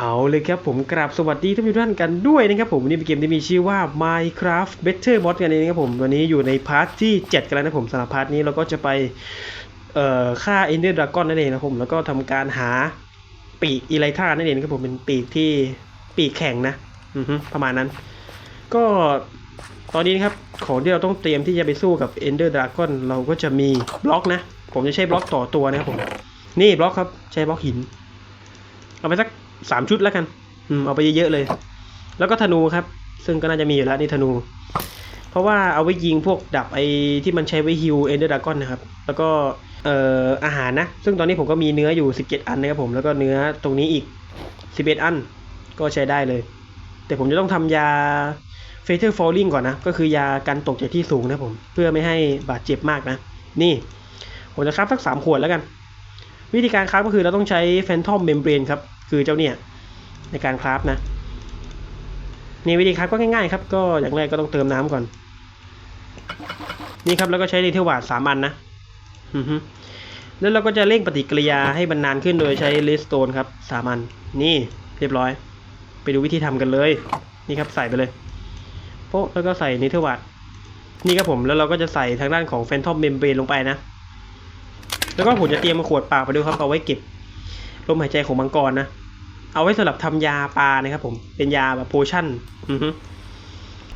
เอาเลยครับผมกราบสวัสดีทุกท่านกันด้วยนะครับผมวันนี้เป็นเกมที่มีชื่อว่า Minecraft Better Mod กันเองนะครับผมวันนี้อยู่ในพาร์ทที่ 7 กันแล้วนะผมสำหรับพาร์ทนี้เราก็จะไปเอ่อฆ่า Ender Dragon นั่นเองนะครับผมแล้วก็ทำการหาปีกอีไลท่านั่นเองนะครับผมเป็นปีกที่ปีกแข็งนะอือฮึประมาณนั้น ก็ตอนนี้นะครับของที่เราต้องเตรียมที่จะไปสู้กับ Ender Dragon เราก็จะมีบล็อกนะ ผมจะใช้บล็อกต่อตัวนะครับผมนี่บล็อกครับใช้บล็อกหินเอาไปสัก สามชุดแล้วกัน อืมเอาไปเยอะๆเลย แล้วก็ธนูครับ ซึ่งก็น่าจะมีอยู่แล้วนี่ธนู เพราะว่าเอาไว้ยิงพวกดับไอ้ที่มันใช้ไว้ฮิวเอนเดอร์ดากอนนะครับ แล้วก็เอ่ออาหารนะ ซึ่งตอนนี้ผมก็มีเนื้ออยู่ 17 อันนะครับผม แล้วก็เนื้อตรงนี้อีก 11 อัน ก็ใช้ได้เลย แต่ผมจะต้องทำยา Fatal Falling ก่อนนะ ก็คือยากันตกจากที่สูงนะผม เพื่อไม่ให้บาดเจ็บมากนะ นี่ ผมจะครับสักสามขวดแล้วกัน วิธีการคราฟก็คือเราต้องใช้ Phantom Membrane ครับ คือเจ้าเนี่ยในการคราฟนะนี่วิธีคราฟก็ง่ายๆครับ ก็อย่างแรกก็ต้องเติมน้ำก่อน นี่ครับแล้วก็ใช้เรเทลวาดสามอันนะแล้วเราก็จะเร่งปฏิกิริยาให้มันนานขึ้นโดยใช้เลสโตนครับสามอัน นี่เรียบร้อย ไปดูวิธีทำกันเลย นี่ครับใส่ไปเลยโป๊ะแล้วก็ใส่เนเธอร์วาดนี่ครับผมแล้วเราก็จะใส่ทางด้านของ Phantom Membrane ลงไปนะ แล้วก็ผมจะเตรียมขวดเปล่าไปด้วยครับเอาไว้เก็บลมหายใจของมังกรนะ เอาไว้สำหรับทำยาปลานะครับผม เป็นยาแบบโพชั่นอือฮึ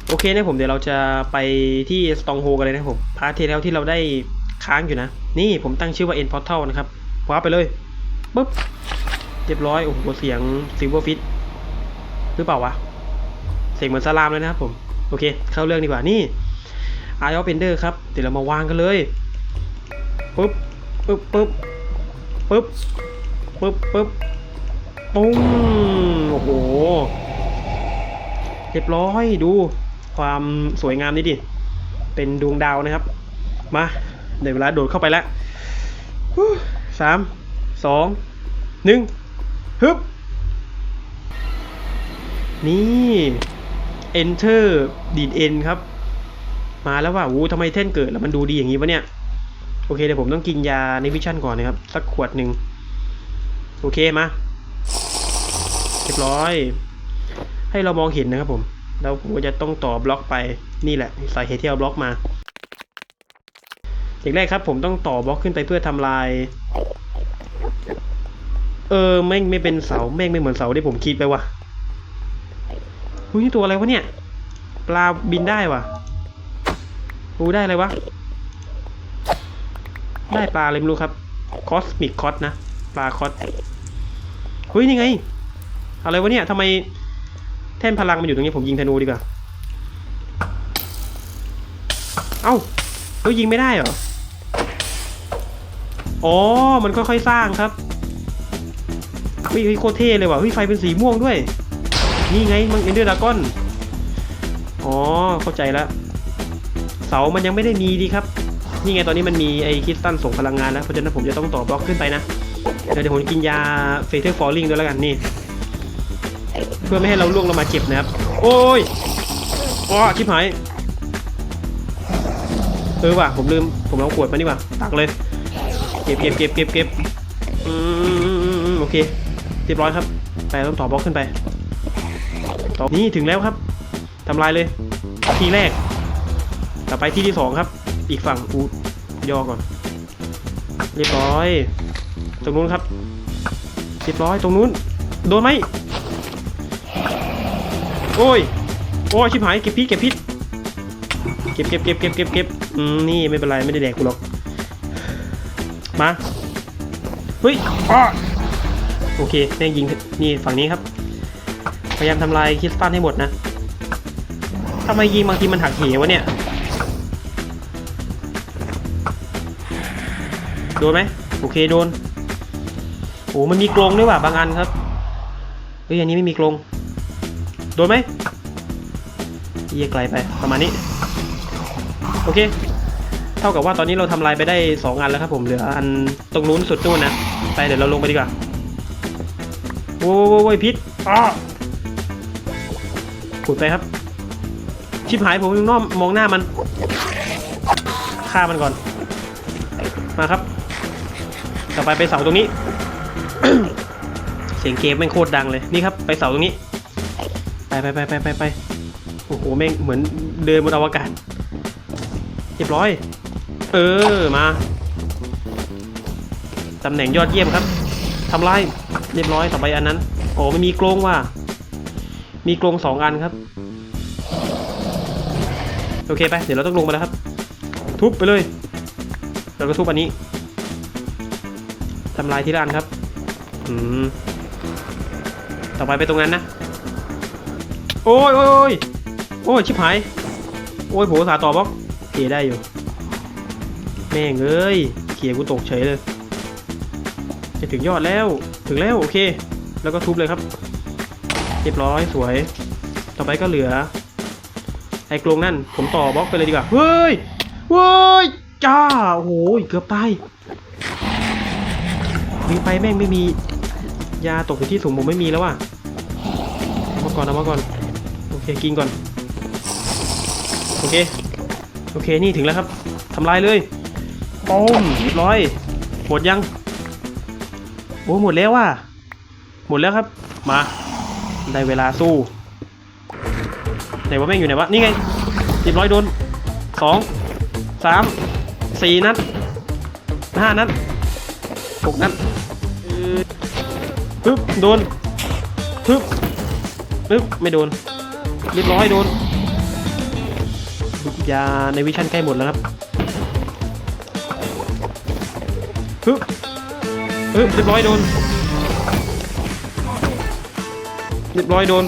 โอเคนะผมเดี๋ยวเราจะไปที่สตองโฮกันเลยนะผมพาร์ทที่แล้วที่เราได้ค้างอยู่นะ นี่ผมตั้งชื่อว่า End Portal นะครับว้าไปเลยปุ๊บเรียบร้อย โอ้โหเสียง Silver Fit หรือเปล่าวะ เสียงเหมือนสลามเลยนะครับผม โอเค เข้าเรื่องดีกว่านี่ Eye of Ender ครับ เดี๋ยวเรามาวางกันเลยปุ๊บปึ๊บปึ๊บปึ๊บปึ๊บปึ๊บ ปุ้งโอ้โหเรียบร้อยดูความสวยงามนี่ดิ เป็นดวงดาวนะครับ มาเดี๋ยวเวลาโดดเข้าไปแล้วสามสองหนึ่งฮึบ นี่ enter ดีด n ครับ มาแล้วว่าอู้ทำไมเท่นเกิดแล้วมันดูดีอย่างนี้วะเนี่ย โอเคเดี๋ยวผมต้องกินยาในวิชั่นก่อนนะครับ สักขวดหนึ่ง โอเคมา รียบร้อย ให้เรามองเห็นนะครับผมแล้วผมก็จะต้องต่อบล็อกไปนี่แหละสาเหตุที่เอาบล็อกมาอย่างแรกครับผมต้องต่อบล็อกขึ้นไปเพื่อทำลาย เออแม่งไม่เป็นเสาแม่งไม่เหมือนเสาที่ผมคิดไปว่ะอุ้ยนี่ตัวอะไรวะเนี่ย ปลาบินได้ว่ะอู้ได้อะไรวะ ได้ปลาอะไรไม่รู้ครับ คอสมิกคอสนะ ปลาคอสเฮ้ยนี่ไง อะไรวะเนี่ยทำไมแท่นพลังมันอยู่ตรงนี้ผมยิงธนูดีกว่า เอ้าเฮ้ยยิงไม่ได้เหรอ อ๋อ มันค่อยๆสร้างครับเฮ้ยเฮ้ยโคตรเท่เลยว่ะเฮ้ยไฟเป็นสีม่วงด้วย นี่ไงมันเอ็นเดอร์ดากอน อ๋อ เข้าใจแล้ว เสามันยังไม่ได้มีดีครับ นี่ไงตอนนี้มันมีไอ้คริสตัลส่งพลังงานแล้ว เพราะฉะนั้นผมจะต้องต่อบล็อกขึ้นไปนะ เดี๋ยวเดี๋ยวผมกินยาเฟเธอร์ฟอลลิงด้วยแล้วกันนี่ เพื่อไม่ให้เราล่วงลงมาเจ็บนะครับ โอ้ยอ้อชิบหายเออว่ะผมลืมผมเอาขวดมานี่ว่ะตักเลย เก็บเก็บเก็บเก็บเก็บอืมโอเคเรียบร้อยครับ ไปต้องต่อบล็อกขึ้นไปต่อนี่ถึงแล้วครับทำลายเลย ทีแรก ต่อไปที่ที่สองครับ อีกฝั่งกูย่อก่อน เรียบร้อย ตรงนู้นครับ เรียบร้อยตรงนู้น โดนไหม โอ้ย โอ้ยชิบหายเก็บพิษเก็บพิษเก็บเก็บเก็บเก็บเก็บเก็บอืมนี่ไม่เป็นไรไม่ได้แดกกูหรอก มา เฮ้ยอ้อโอเคแม่งยิงนี่ฝั่งนี้ครับ พยายามทำลายคริสตัลให้หมดนะทำไมยิงบางทีมันหักเหวะเนี่ย โดนไหมโอเคโดน โอ้มันมีกรงด้วยว่ะบางอันครับ เฮ้ยอันนี้ไม่มีกรง โดนไหมเยี่ยไกลไปประมาณนี้ โอเค เท่ากับว่าตอนนี้เราทำลายไปได้สองอันแล้วครับผมเหลืออันตรงนู้นสุดนู่นนะไปเดี๋ยวเราลงไปดีกว่าโว้ยโว้ยพิษอ้อขุดไปครับ ชิบหายผมยังน้อมมองหน้ามันฆ่ามันก่อน มาครับ ต่อไปไปเสาตรงนี้ เสียงเกมแม่งโคตรดังเลยนี่ครับ ไปเสาตรงนี้ ไปไปไปไปไปไปโอ้โหแม่งเหมือนเดินบนอวกาศเรียบร้อย เออมาตำแหน่งยอดเยี่ยมครับทำลายเรียบร้อยต่อไปอันนั้น โอ้ไม่มีกรงว่ะมีกรงสองอันครับ โอเคไป เดี๋ยวเราต้องลงมาแล้วครับ ทุบไปเลยแล้วก็ทุบอันนี้ทำลายทีละอันครับ อืม ต่อไปไปตรงนั้นนะ โอ้ยโอ้ยโอ้ยอยชิบหาย โอ้ยโผสาต่อบล็อกเกได้อยู่ แม่งเอ้ยเขียกูตกเฉยเลย จะถึงยอดแล้ว ถึงแล้วโอเค แล้วก็ทุบเลยครับ เรียบร้อยสวย ต่อไปก็เหลือ ไอ้กรงนั่น ผมต่อบล็อกไปเลยดีกว่า เฮ้ย เฮ้ย จ้า โอ้โหเกือบตายวิ่งไปแม่งไม่มี ยาตกอยู่ที่ถุงผมไม่มีแล้วว่ะเอามาก่อนเอามาก่อน เคกินก่อน โอเค โอเค นี่ถึงแล้วครับทำลายเลยป้อมเรียบร้อย หมดยัง โอ้หมดแล้วว่ะ หมดแล้วครับ มา ได้เวลาสู้ ไหนว่าแม่งอยู่ไหนวะ นี่ไงเรียบร้อยโดนสองสามสี่นัดห้านัดหกนัดปึ๊บ โดนปึ๊บปึ๊บ ไม่โดน เรียบร้อยโดนยาในวิชั่นใกล้หมดแล้วครับปึ๊บปึ๊บเรียบร้อยโดนเรียบร้อยโดน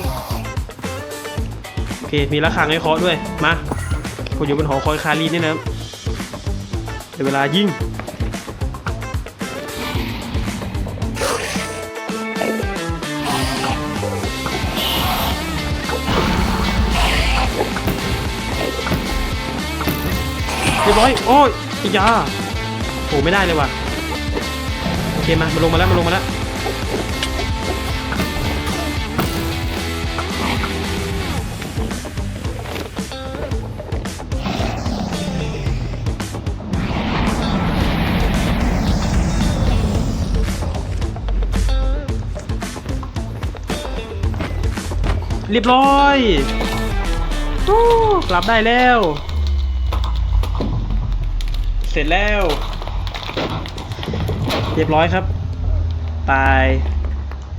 โอเคมีระฆังให้เคาะด้วยมาผมอยู่บนหอคอยคารีนนี่นะครับเดี๋ยวเวลายิง เรียบร้อยโอ้ยอ้ยาโอ้ไม่ได้เลยว่ะโอเคมามาลงมาแล้วมาลงมาแล้วเรียบร้อยฮู้กลับได้แล้ว เสร็จแล้ว เรียบร้อยครับ ตาย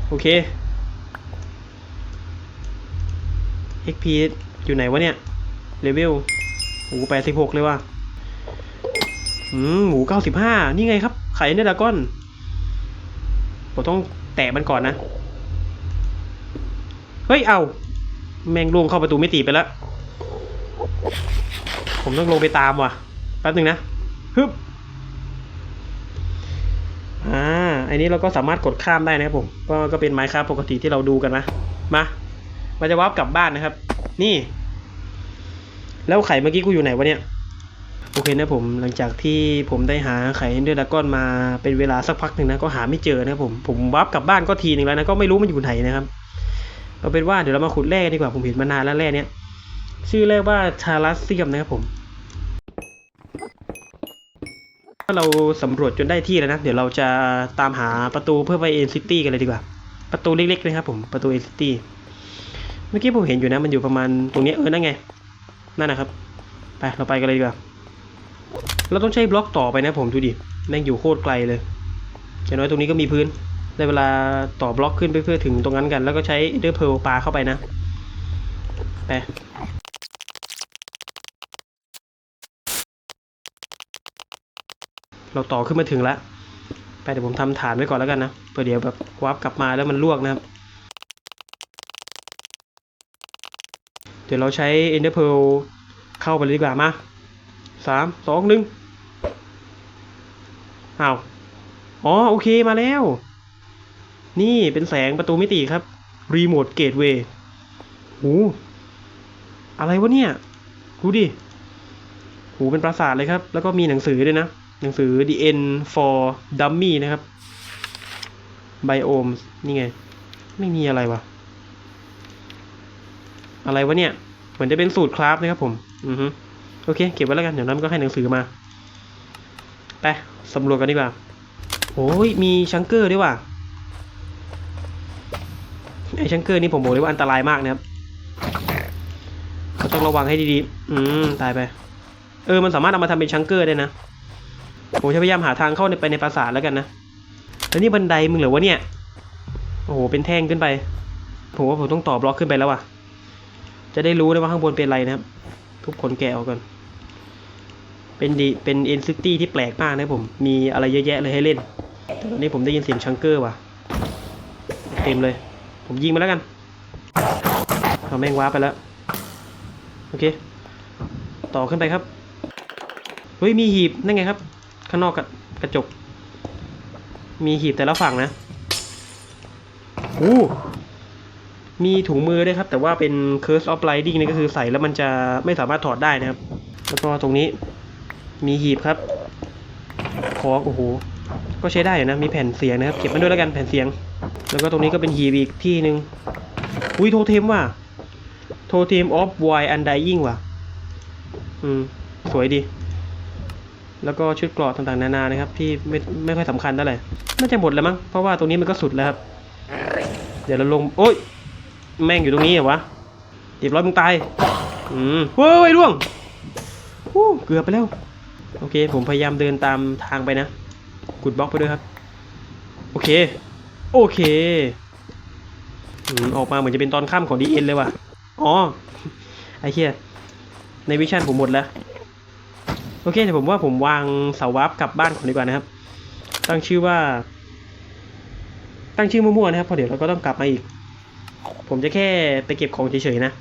โอเค XP อยู่ไหนวะเนี่ย เลเวลโอ้แปดสิบหกเลยว่ะอืมหมูเก้าสิบห้านี่ไงครับ ไข่เนดาก้อนผมต้องแตะมันก่อนนะ เฮ้ย เอา แมงลวงเข้าประตูไม่ตีไปแล้ว ผมต้องลงไปตามว่ะ แป๊บหนึ่งนะ ฮึบอ่าอันนี้เราก็สามารถกดข้ามได้นะครับผมก็ก็เป็นไม้ค้าปกติที่เราดูกันนะมามันจะวาร์ปกลับบ้านนะครับ นี่ แล้วไข่เมื่อกี้กูอยู่ไหนวะเนี่ยโอเคนะผมหลังจากที่ผมได้หาไข่เดอร์ดากอนมาเป็นเวลาสักพักหนึ่งนะก็หาไม่เจอนะครับผมผมวาร์ปกลับบ้านก็ทีหนึ่งแล้วนะก็ไม่รู้มันอยู่ไหนนะครับเอาเป็นว่าเดี๋ยวเรามาขุดแร่ดีกว่าผมเห็นมานานแล้วแร่เนี้ยชื่อแร่ว่าชาลัสเซียมนะครับผม ถ้าเราสำรวจจนได้ที่แล้วนะ เดี๋ยวเราจะตามหาประตูเพื่อไปเอ็นซิตี้กันเลยดีกว่า ประตูเล็กๆนะครับผม ประตูเอ็นซิตี้ เมื่อกี้ผมเห็นอยู่นะ มันอยู่ประมาณตรงนี้เออ นั่นไง นั่นนะครับ ไป เราไปกันเลยดีกว่า เราต้องใช้บล็อกต่อไปนะผมดูดิ แม่งอยู่โคตรไกลเลยอย่างน้อยตรงนี้ก็มีพื้น ได้เวลาต่อบล็อกขึ้นไปเพื่อถึงตรงนั้นกัน แล้วก็ใช้เดอร์เพลปาเข้าไปนะ ไป เราต่อขึ้นมาถึงแล้วไปเดี๋ยวผมทำฐานไว้ก่อนแล้วกันนะเพื่อเดี๋ยวแบบวาร์ปกลับมาแล้วมันลวกนะครับ เดี๋ยวเราใช้ Ender Pearl เข้าไปเลยดีกว่ามาสามสองหนึ่งอ้าวอ๋อโอเคมาแล้ว นี่เป็นแสงประตูมิติครับ Remote Gateway หูอะไรวะเนี่ย ดูดิ หูเป็นปราสาทเลยครับ แล้วก็มีหนังสือด้วยนะ หนังสือ The End for Dummy นะครับ biomes นี่ไง ไม่มีอะไรวะ อะไรวะเนี่ย เหมือนจะเป็นสูตรคราฟนะครับผม อือฮึโอเค เก็บไว้แล้วกัน เดี๋ยวนั้นก็ให้หนังสือมา ไปสำรวจกันดีกว่าโอ้ย มีชังเกอร์ด้วยว่ะ ไอ้ชังเกอร์นี่ผมบอกเลยว่าอันตรายมากนะครับก็ต้องระวังให้ดีๆ อืม ตายไป เออ มันสามารถเอามาทำเป็นชังเกอร์ได้นะ ผมจะพยายามหาทางเข้าไปในปราสาทแล้วกันนะ แล้วนี่บันไดมึงเหรอวะเนี่ย โอ้โห เป็นแท่งขึ้นไป ผมว่าผมต้องต่อบล็อกขึ้นไปแล้วว่ะ จะได้รู้นะว่าข้างบนเป็นอะไรนะครับ ทุบขนแกะออกก่อน เป็นดี เป็นเอ็นซิตี้ที่แปลกมากนะผม มีอะไรเยอะแยะเลยให้เล่น ตอนนี้ผมได้ยินเสียงชังเกอร์ว่ะ เต็มเลย ผมยิงมาแล้วกันเอาแม่งว้าไปแล้ว โอเค ต่อขึ้นไปครับ เฮ้ย มีหีบ นั่นไงครับ ข้างนอกกระกระจก มีหีบแต่ละฝั่งนะอู้มีถุงมือด้วยครับ แต่ว่าเป็น Curse of Riding นี่ก็คือใส่แล้วมันจะไม่สามารถถอดได้นะครับ แล้วก็ตรงนี้มีหีบครับของโอ้โหก็ใช้ได้อยู่นะมีแผ่นเสียงนะครับเก็บมันด้วยแล้วกันแผ่นเสียง แล้วก็ตรงนี้ก็เป็นหีบอีกที่หนึ่งอุ้ยโทเทมว่ะโทเทมออฟไวอันไดยิ่งว่ะ อืม สวยดี แล้วก็ชุดเกราะต่างๆนานานะครับ ที่ไม่ไม่ค่อยสำคัญเท่าไหร่น่าจะหมดแล้วมั้งเพราะว่าตรงนี้มันก็สุดแล้วครับ เดี๋ยวเราลงโอ้ยแม่งอยู่ตรงนี้เหรอวะเรียบร้อยมึงตายอืมเฮ้ยร่วงฮู้เกือบไปแล้ว โอเค ผมพยายามเดินตามทางไปนะกุดบล็อกไปด้วยครับ โอเค โอเคอออกมาเหมือนจะเป็นตอนค่ำของดีเอ็นเลยว่ะ อ๋อ ไอ้เหี้ยในวิชั่นผมหมดแล้ว โอเคเดี๋ยวผมว่าผมวางเสาวับกลับบ้านก่อนดีกว่านะครับ ตั้งชื่อว่า ตั้งชื่อมั่วๆนะครับเพราะเดี๋ยวเราก็ต้องกลับมาอีก ผมจะแค่ไปเก็บของเฉยๆนะ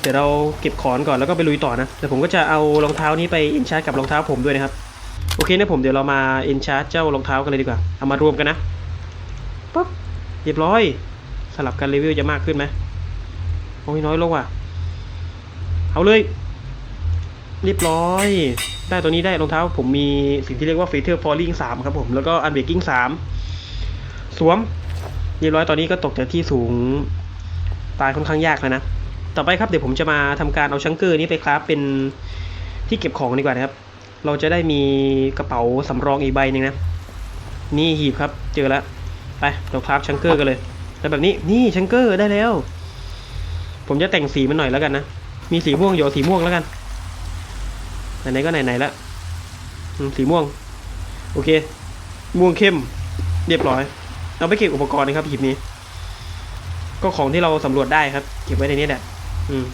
เดี๋ยวเราเก็บของก่อนแล้วก็ไปลุยต่อนะเดี๋ยวผมก็จะเอารองเท้านี้ไปอินชาร์จกับรองเท้าผมด้วยนะครับโอเคนะผมเดี๋ยวเรามาอินชาร์จเจ้ารองเท้ากันเลยดีกว่าเอามารวมกันนะปุ๊บเรียบร้อย สลับกันเลเวลจะมากขึ้นไหมโอ้ยน้อยลงว่ะเอาเลย เรียบร้อย ได้ตัวนี้ได้รองเท้า ผมมีสิ่งที่เรียกว่า Fatal Falling 3ครับผม แล้วก็ Unbreaking 3สวม เรียบร้อยตอนนี้ก็ตกจากที่สูงตายค่อนข้างยากแล้วนะ ต่อไปครับเดี๋ยวผมจะมาทำการเอาชังเกอร์นี้ไปคราฟเป็นที่เก็บของดีกว่านะครับ เราจะได้มีกระเป๋าสำรองอีกใบหนึ่งนะ นี่หีบครับเจอแล้ว ไปเราคราฟชังเกอร์กันเลย แล้วแบบนี้นี่ชังเกอร์ได้แล้ว ผมจะแต่งสีมันหน่อยแล้วกันนะ มีสีม่วงอยู่เอสีม่วงแล้วกัน ไหนๆก็ไหนๆแล้วสีม่วง โอเค ม่วงเข้ม เรียบร้อยเอาไปเก็บอุปกรณ์นะครับหีบนี้ ก็ของที่เราสำรวจได้ครับ เก็บไว้ในนี้แหละอืม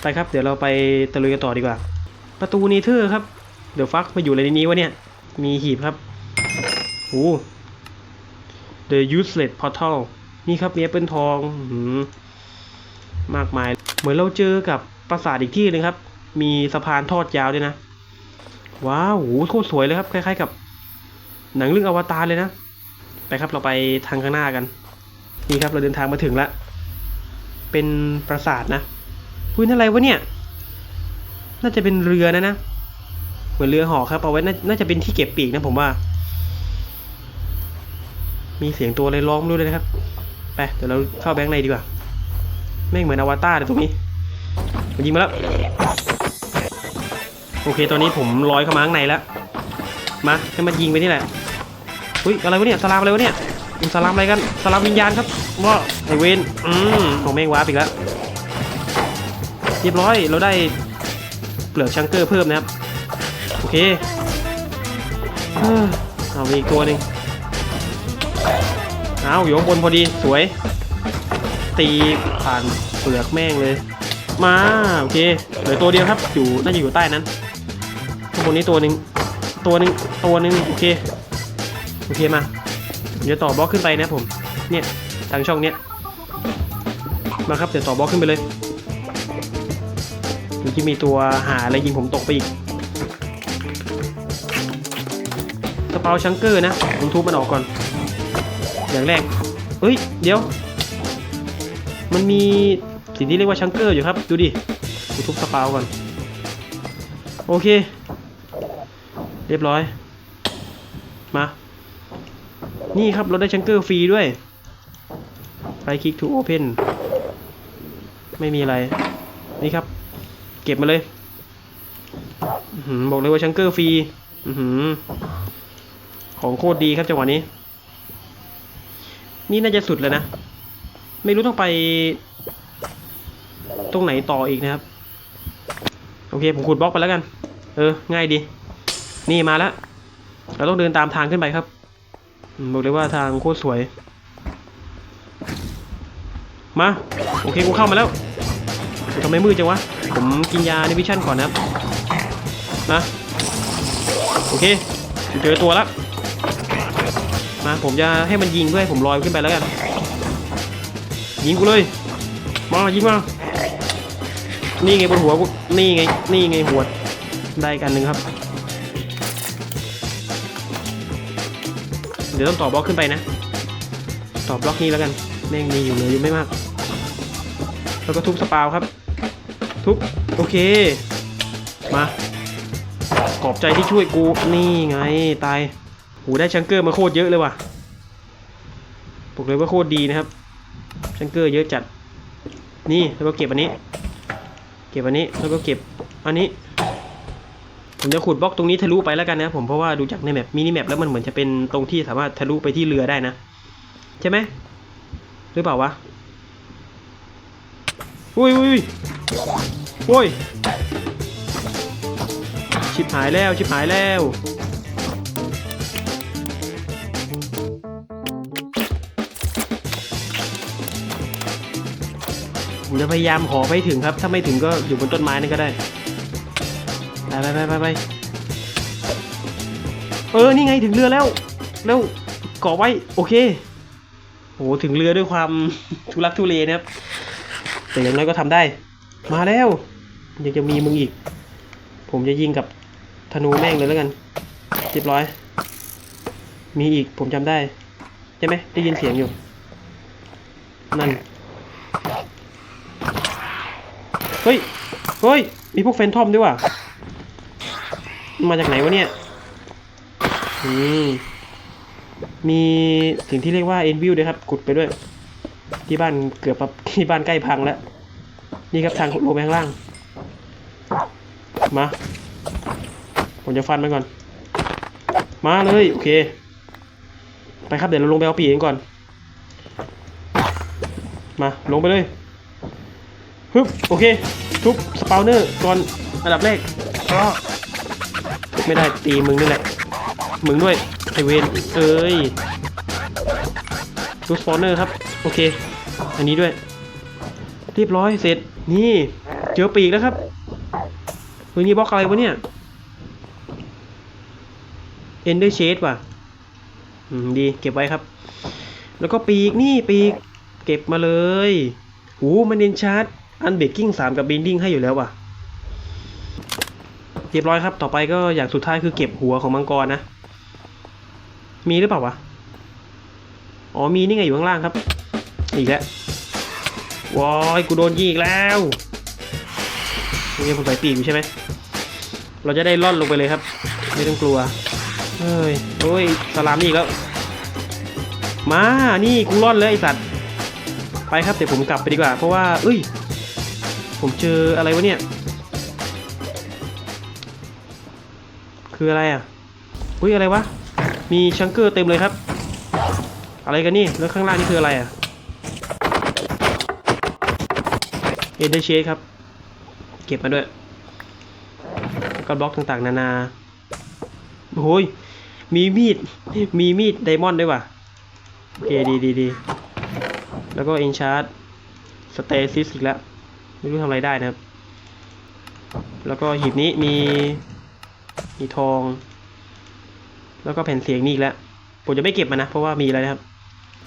ไปครับ เดี๋ยวเราไปตะลุยกันต่อดีกว่า ประตูนีเธอร์ครับ เดี๋ยวฟักมาอยู่อะไรในนี้วะเนี่ย มีหีบครับโอ้ The Useless Portal นี่ครับมีแอปเปิลทองมมากมาย เหมือนเราเจอกับปราสาทอีกที่หนึงครับ มีสะพานทอดยาวด้วยนะ ว้าวโหโคตรสวยเลยครับคล้ายๆกับ หนังเรื่องอวตารเลยนะ ไปครับเราไปทางข้างหน้ากัน นี่ครับเราเดินทางมาถึงแล้วเป็นปราสาทนะพื้นอะไรวะเนี่ย น่าจะเป็นเรือนะนะ เหมือนเรือหอครับเอาไว้น่าจะเป็นที่เก็บปีกนะผมว่า มีเสียงตัวอะไรร้องไม่รู้เลยนะครับ ไปเดี๋ยวเราเข้าแบงค์ในดีกว่า แม่งเหมือนอวตารเลยตรงนี้มันยิงมาแล้ว โอเค ตอนนี้ผมลอยเข้ามาข้างในแล้ว มาให้มันยิงไปนี่แหละอุ้ยอะไรวะเนี่ยสลามอะไรวะเนี่ยมันสลามอะไรกันสลามวิญญาณครับว่าไอเวนอืมผมแม่งว้าร์ปอีกแล้วเรียบร้อยเราได้เปลือกชังเกอร์เพิ่มนะครับโอเคเอ้ามีอีกตัวหนึ่งเอาอยู่บนพอดีสวย ตีผ่านเปลือกแม่งเลย มาโอเคเหลือตัวเดียวครับอยู่น่าจะอยู่ใต้นั้น บนนี้ตัวหนึ่งตัวหนึ่งตัวหนึ่งโอเคโอเคมาเดี๋ยวต่อบล็อกขึ้นไปนะผม เนี่ยทางช่องเนี้ยมาครับเดี๋ยวต่อบล็อกขึ้นไปเลยเมื่อกี้มีตัวหาอะไรยิงผมตกไปอีกกระเป๋าชังเกอร์นะผมทุบมันออกก่อน อย่างแรกเฮ้ยเดี๋ยว มันมีสิ่งที่เรียกว่าชังเกอร์อยู่ครับ ดูดิกูทุบสปาก่อน โอเค เรียบร้อย มา นี่ครับ เราได้ชังเกอร์ฟรีด้วย ไปคลิก to open ไม่มีอะไร นี่ครับ เก็บมาเลยบอกเลยว่าชังเกอร์ฟรีของโคตรดีครับจังหวะนี้ นี่น่าจะสุดแล้วนะ ไม่รู้ต้องไป ตรงไหนต่ออีกนะครับ โอเค ผมขุดบล็อกไปแล้วกัน เออ ง่ายดี นี่มาแล้ว เราต้องเดินตามทางขึ้นไปครับ บอกเลยว่าทางโคตรสวย มา โอเคกูเข้ามาแล้วทำไมมืดจังวะ ผมกินยาในวิชั่นก่อนนะครับ นะ โอเค เจอตัวแล้วมาผมจะให้มันยิงเพื่อให้ผมลอยขึ้นไปแล้วกัน ยิงกูเลย มายิงมา นี่ไงบนหัวกู นี่ไง นี่ไงหัว ได้กันหนึ่งครับ เดี๋ยวต้องต่อบล็อกขึ้นไปนะ ต่อบล็อกนี้แล้วกันแม่งมีอยู่เหลยอยู่ไม่มาก แล้วก็ทุบสปาวครับ ทุบโอเค มา ขอบใจที่ช่วยกู นี่ไงตายหูได้ชังเกอร์มาโคตรเยอะเลยว่ะบอกเลยว่าโคตรดีนะครับ ชังเกอร์เยอะจัด นี่แล้วก็เก็บอันนี้ เก็บอันนี้แล้วก็เก็บอันนี้ ผมจะขุดบล็อกตรงนี้ทะลุไปแล้วกันนะผมเพราะว่าดูจากในแมปมินิแมปแล้วมันเหมือนจะเป็นตรงที่สามารถทะลุไปที่เรือได้นะ ใช่ไหมหรือเปล่าวะอุ้ยอุ้ยอุ้ยโอ้ยชิบหายแล้วชิบหายแล้วผมจะพยายามขอไปให้ถึงครับ ถ้าไม่ถึงก็อยู่บนต้นไม้นั่นก็ได้ ไปไปไปไปไปเออ นี่ไงถึงเรือแล้ว แล้วเกาะไว้ โอเค โห ถึงเรือด้วยความทุลักทุเลนะครับ แต่อย่างน้อยก็ทำได้ มาแล้ว ยังจะมีมึงอีก ผมจะยิงกับธนูแม่งเลยแล้วกัน เรียบร้อย มีอีก ผมจำได้ ใช่ไหม ได้ยินเสียงอยู่ นั่น เฮ้ย เฮ้ย มีพวกแฟนทอมด้วยว่ะ มาจากไหนวะเนี่ย อืม มีสิ่งที่เรียกว่าเอ็นวิวด้วยครับกุดไปด้วย ที่บ้านเกือบแบบที่บ้านใกล้พังแล้ว นี่ครับทางลงไปข้างล่าง มา ผมจะฟันมันก่อน มาเลย โอเค ไปครับเดี๋ยวเราลงไปเอาปีกก่อน มาลงไปเลยฮึบโอเค ทุบสปาวเนอร์ก่อนอันดับแรก ไม่ได้ตีมึงนี่แหละ มึงด้วยไอเวนเอ้ยทุบสปาวเนอร์ครับ โอเค อันนี้ด้วย เรียบร้อยเสร็จ นี่ เจอปีกแล้วครับเฮ้ยนี่บล็อกอะไรวะเนี่ยเอนเดอร์เชดว่ะอืมดีเก็บไว้ครับ แล้วก็ปีกนี่ปีก เก็บมาเลยหูมันเอนชาร์ดอันเบกกิ้งสามกับบินดิ้งให้อยู่แล้วว่ะ รียบร้อยครับ ต่อไปก็อย่างสุดท้ายคือเก็บหัวของมังกรนะ มีหรือเปล่าวะ อ๋อมีนี่ไงอยู่ข้างล่างครับ อีกแล้ววอยกูโดนยิงอีกแล้วนี่ผมใส่ปีกอยู่ใช่ไหม เราจะได้ล่อนลงไปเลยครับ ไม่ต้องกลัว เฮ้ยโอ้ยสลามนี่อีกแล้ว มา นี่กูร่อนเลยไอสัตว์ ไปครับเดี๋ยวผมกลับไปดีกว่า เพราะว่า เอ้ย ผมเจออะไรวะเนี่ย คืออะไรอะอุ้ยอะไรวะ มีชังเกอร์เต็มเลยครับ อะไรกันนี่แล้วข้างล่างนี่คืออะไรอะเอเดเชครับ เก็บมาด้วยแล้วก็บล็อกต่างๆ นานาโอ้ยมีมีด มีมีดไดมอนด์ด้วยว่ะโอเคดีดีดีแล้วก็อินชาร์ดสเตซิสอีกแล้ว ไม่รู้ทำอะไรได้นะครับ แล้วก็หีบนี้มี มีทอง แล้วก็แผ่นเสียงนี่อีกแล้ว ผมจะไม่เก็บมันนะ เพราะว่ามีอะไรนะครับ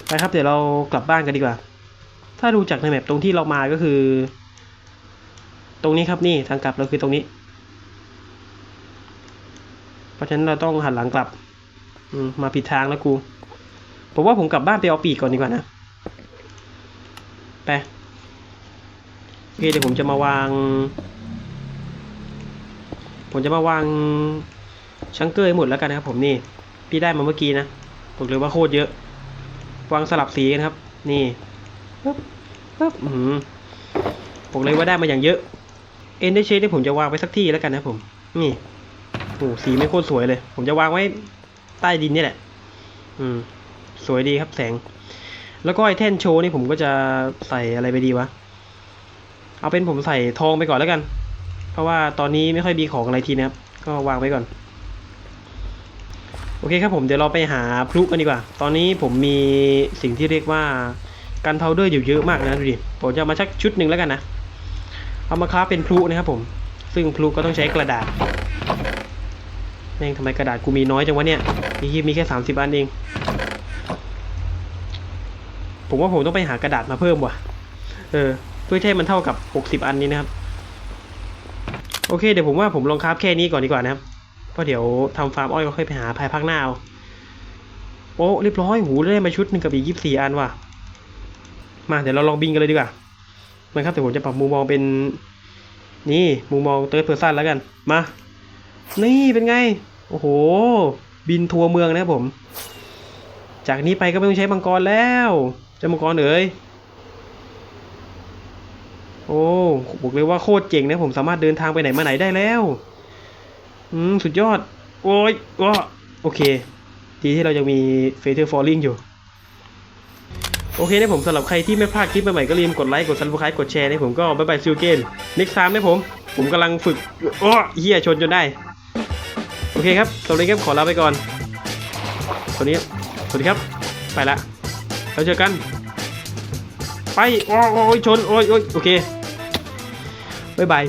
ไปครับ เดี๋ยวเรากลับบ้านกันดีกว่า ถ้าดูจากในแมปตรงที่เรามาก็คือ ตรงนี้ครับนี่ทางกลับเราคือตรงนี้ เพราะฉะนั้นเราต้องหันหลังกลับอืมมาผิดทางแล้วกู ผมว่าผมกลับบ้านไปเอาปีกก่อนดีกว่านะ ไป โอเคเดี๋ยวผมจะมาวาง ผมจะมาวางชังเกอร์ให้หมดแล้วกันนะครับ ผมนี่พี่ได้มาเมื่อกี้นะบอกเลยว่าโคตรเยอะ วางสลับสีกันครับ นี่ปึ๊บปึ๊บอืมบอกเลยว่าได้มาอย่างเยอะเอ็นได้เชดที่ผมจะวางไว้สักที่แล้วกันนะผม นี่โอ้สีไม่โคตรสวยเลย ผมจะวางไว้ใต้ดินนี่แหละ อืม สวยดีครับแสง แล้วก็ไอแท่นโชว์นี่ผมก็จะใส่อะไรไปดีวะ เอาเป็นผมใส่ทองไปก่อนแล้วกัน เพราะว่าตอนนี้ไม่ค่อยมีของอะไรทีนะครับ ก็วางไว้ก่อน โอเคครับผมเดี๋ยวเราไปหาพลุกันดีกว่า ตอนนี้ผมมีสิ่งที่เรียกว่ากันพาเดอร์อยู่เยอะมากนะดูดิ ผมจะมาชักชุดหนึ่งแล้วกันนะ เอามาคราเป็นพลุนะครับผม ซึ่งพลุก็ต้องใช้กระดาษแม่งทำไมกระดาษกูมีน้อยจังวะเนี่ย มีมีแค่สามสิบอันเอง ผมว่าผมต้องไปหากระดาษมาเพิ่มว่ะ เออ เพื่อให้มันเท่ากับหกสิบอันนี้นะครับ โอเคเดี๋ยวผมว่าผมลองคราฟแค่นี้ก่อนดีกว่านะครับเพราะเดี๋ยวทำฟาร์มอ้อยก็ค่อยไปหาภายภาคหน้าเอาโอ้เรียบร้อยหูได้มาชุดหนึ่งกับอีกยี่สิบสี่อันว่ะ มาเดี๋ยวเราลองบินกันเลยดีกว่ามันครับเดี๋ยวผมจะปรับมุมมองเป็นนี่มุมมองเติร์ดเพอร์ซันแล้วกันมา นี่เป็นไง โอ้โห บินทัวร์เมืองนะครับผม จากนี้ไปก็ไม่ต้องใช้มังกรแล้วจ้ามังกรเอ๋ย โอ้บอกเลยว่าโคตรเจ๋งนะผมสามารถเดินทางไปไหนมาไหนได้แล้ว อืม สุดยอด โอ้ยว้าโอเค ดีที่เรายังมีเฟเธอร์ฟอลลิงอยู่ โอเคนะผมสำหรับใครที่ไม่พลาดคลิปใหม่ๆก็รีบกดไลค์ กดซับสไครต์กดแชร์นะผมก็บ๊ายบายซิลเกนนิกซามนะผม ผมกำลังฝึกโอ้เฮียชนจนได้ โอเคครับสำหรับวันนี้ครับขอลาไปก่อนสวัสดีครับสวัสดีครับ ไปละแล้วเจอกัน ไป โอ้ยชน โอ้ยโอ้ยโอเค บ๊ายบาย